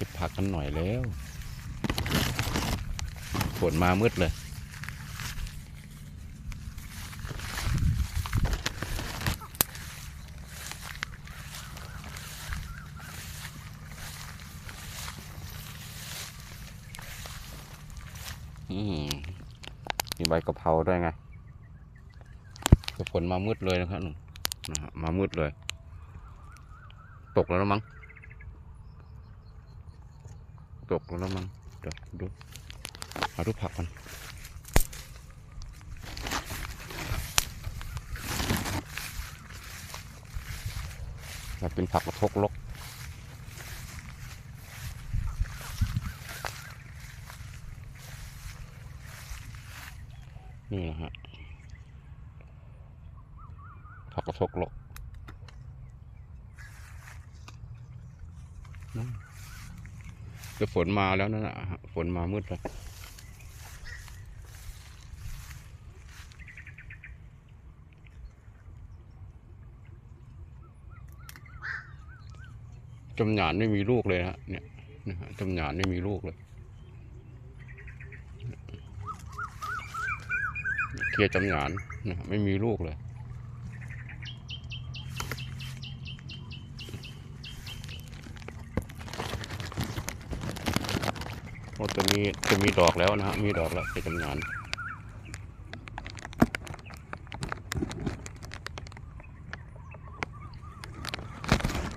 ก็บผักกันหน่อยแล้วฝนมามืดเลยมีใบกะเพราด้วยไงฝนมามืดเลยนะครับนุ่นนะฮะมามืดเลย ตกแล้วมั้ง ตกแล้วมั้งเดี๋ยวดูหาดูผักกันมันเป็นผักกระทกลกนี่นะฮะผักกระทกลกนั่ นเดี๋ยวฝนมาแล้วนั่นนะฮะฝนมามืดแล้วจำหยานไม่มีลูกเลยนะฮะเนี่ยนะฮะจำหยานไม่มีลูกเลยเคลียร์จำหยานนะไม่มีลูกเลย โอ้ตัวนี้จะมีดอกแล้วนะฮะ มีดอกแล้วเคลียร์จำหยาน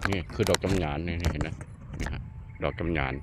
นี่คือดอกจำหยานนี่เห็นไหมฮะดอกจำหยาน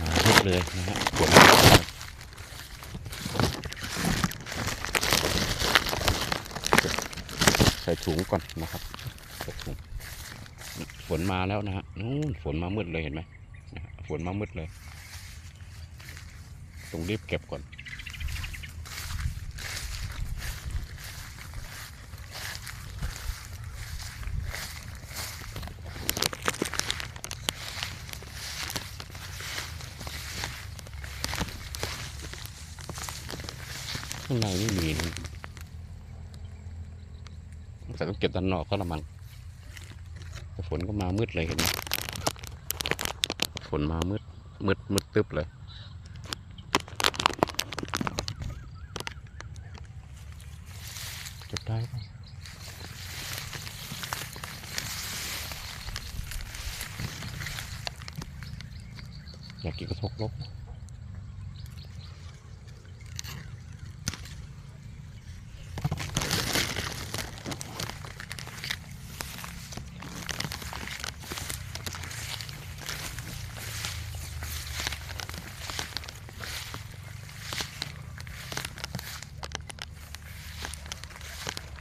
หา เลยนะฮะขวดใส่ถุงก่อนนะครับใส่ถุงฝนมาแล้วนะฮะนู้นฝนมามืดเลยเห็นไหมฝนมามืดเลยต้องรีบเก็บก่อน ข้างในไม่มีนะแต่ต้องเก็บด้านนอกก็ละมันแต่ฝนก็มามืดเลยเห็นไหมฝนมามืดมืดมืดตึ๊บเลยเก็บได้ปะอยากกินกระทกลก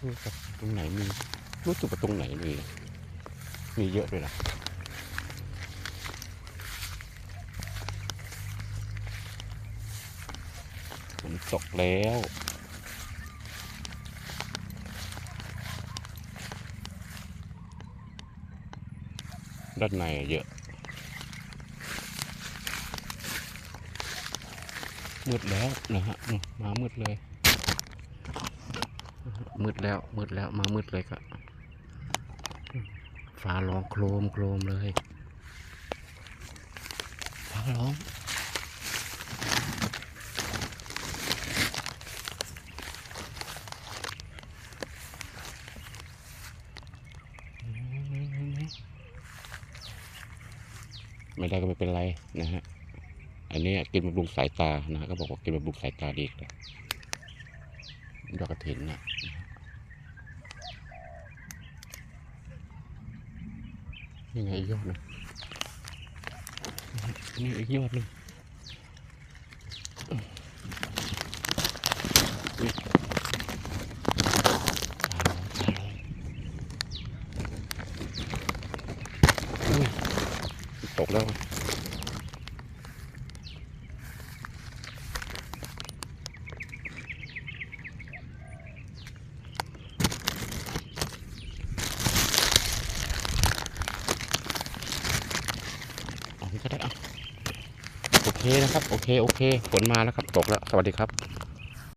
รู้สึกตรงไหนมีรู้สึกว่าตรงไหนมีมีเยอะเลยนะฝนตกแล้วด้านในเยอะมืดแล้วนะฮะมมามืดเลย มืดแล้วมืดแล้วมามืดเลยครับฟ้าร้องโครมโครมเลยฟ้าร้องไม่ได้ก็ไม่เป็นไรนะฮะ อันนี้กินบำรุงสายตานะฮะก็บอกว่ากินบำรุงสายตาดีเลย ดอกกระถินนะนี่ไงไงยอดหนึงนี่อีกยอดหนึงอุ๊ยตายแล้วตายแล้ว ตกแล้วเอานี่ ก็ได้อาโอเคนะครับ โอเค โอเค ฝนมาแล้วครับ ตกแล้ว สวัสดีครับ